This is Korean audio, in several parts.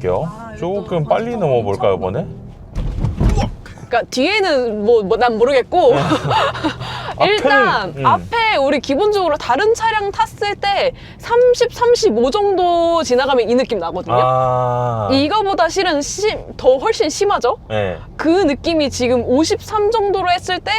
할게요. 조금 빨리 넘어 볼까요, 이번에? 그러니까 뒤에는 뭐 난 모르겠고 일단 앞에는, 음. 앞에 우리 기본적으로 다른 차량 탔을 때 30, 35 정도 지나가면 이 느낌 나거든요. 아. 이거보다 실은 심, 더 훨씬 심하죠? 네. 그 느낌이 지금 53 정도로 했을 때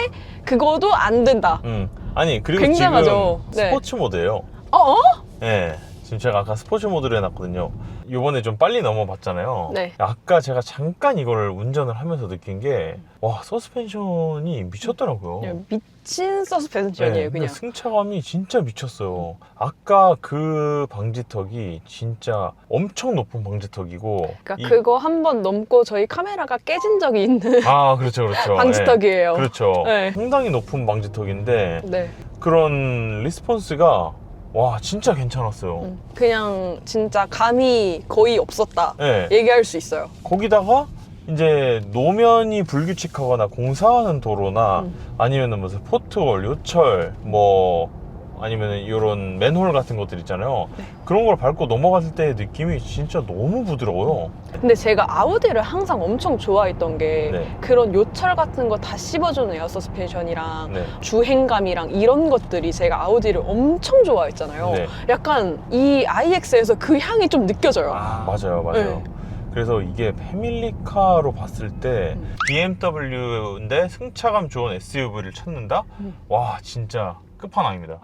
그거도 안 된다. 음. 아니, 그리고 굉장하죠. 지금 네. 스포츠 모드예요. 어? 어? 네. 지금 제가 아까 스포츠 모드로 해놨거든요. 이번에 좀 빨리 넘어봤잖아요. 네. 아까 제가 잠깐 이걸 운전을 하면서 느낀 게, 와, 서스펜션이 미쳤더라고요. 그냥 미친 서스펜션이에요, 네, 그냥. 승차감이 진짜 미쳤어요. 아까 그 방지턱이 진짜 엄청 높은 방지턱이고. 그러니까 이- 그거 한 번 넘고 저희 카메라가 깨진 적이 있는 아, 그렇죠, 그렇죠. 방지턱이에요. 네, 그렇죠. 네. 상당히 높은 방지턱인데 네. 그런 리스폰스가 와 진짜 괜찮았어요. 음, 그냥 진짜 감이 거의 없었다. 네. 얘기할 수 있어요. 거기다가 이제 노면이 불규칙하거나 공사하는 도로나 음. 아니면은 무슨 포트홀, 요철, 뭐 아니면은 이런 맨홀 같은 것들 있잖아요. 네. 그런 걸 밟고 넘어갔을 때의 느낌이 진짜 너무 부드러워요. 근데 제가 아우디를 항상 엄청 좋아했던 게 네. 그런 요철 같은 거 다 씹어주는 에어 서스펜션이랑 네. 주행감이랑 이런 것들이 제가 아우디를 엄청 좋아했잖아요. 네. 약간 이 iX에서 그 향이 좀 느껴져요. 아, 맞아요, 맞아요. 네. 그래서 이게 패밀리카로 봤을 때 음. BMW인데 승차감 좋은 SUV를 찾는다? 음. 와 진짜 끝판왕입니다.